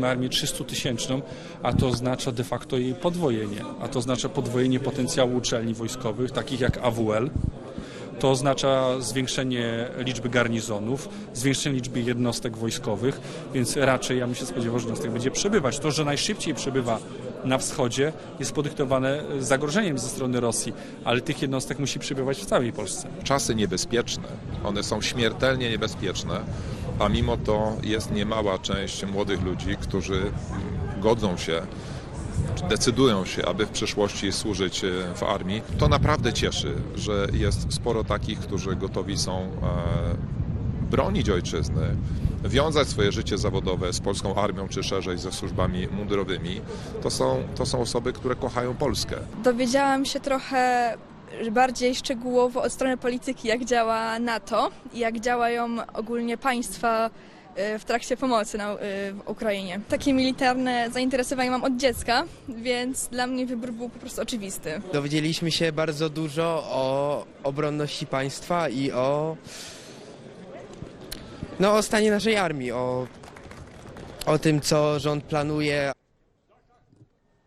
Mamy armię 300 tysięczną, a to oznacza de facto jej podwojenie, a to oznacza podwojenie potencjału uczelni wojskowych, takich jak AWL. To oznacza zwiększenie liczby garnizonów, zwiększenie liczby jednostek wojskowych, więc raczej ja bym się spodziewał, że jednostek będzie przebywać. To, że najszybciej przebywa na wschodzie jest podyktowane zagrożeniem ze strony Rosji, ale tych jednostek musi przybywać w całej Polsce. czasy niebezpieczne, one są śmiertelnie niebezpieczne, a mimo to jest niemała część młodych ludzi, którzy godzą się, decydują się, aby w przyszłości służyć e, w armii. To naprawdę cieszy, że jest sporo takich, którzy gotowi są e, bronić ojczyzny, wiązać swoje życie zawodowe z polską armią, czy szerzej ze służbami mundurowymi. To są, to są osoby, które kochają Polskę. Dowiedziałam się trochę bardziej szczegółowo od strony polityki, jak działa NATO i jak działają ogólnie państwa y, w trakcie pomocy na, y, w Ukrainie. Takie militarne zainteresowanie mam od dziecka, więc dla mnie wybór był po prostu oczywisty. Dowiedzieliśmy się bardzo dużo o obronności państwa i o, no, o stanie naszej armii, o, o tym, co rząd planuje,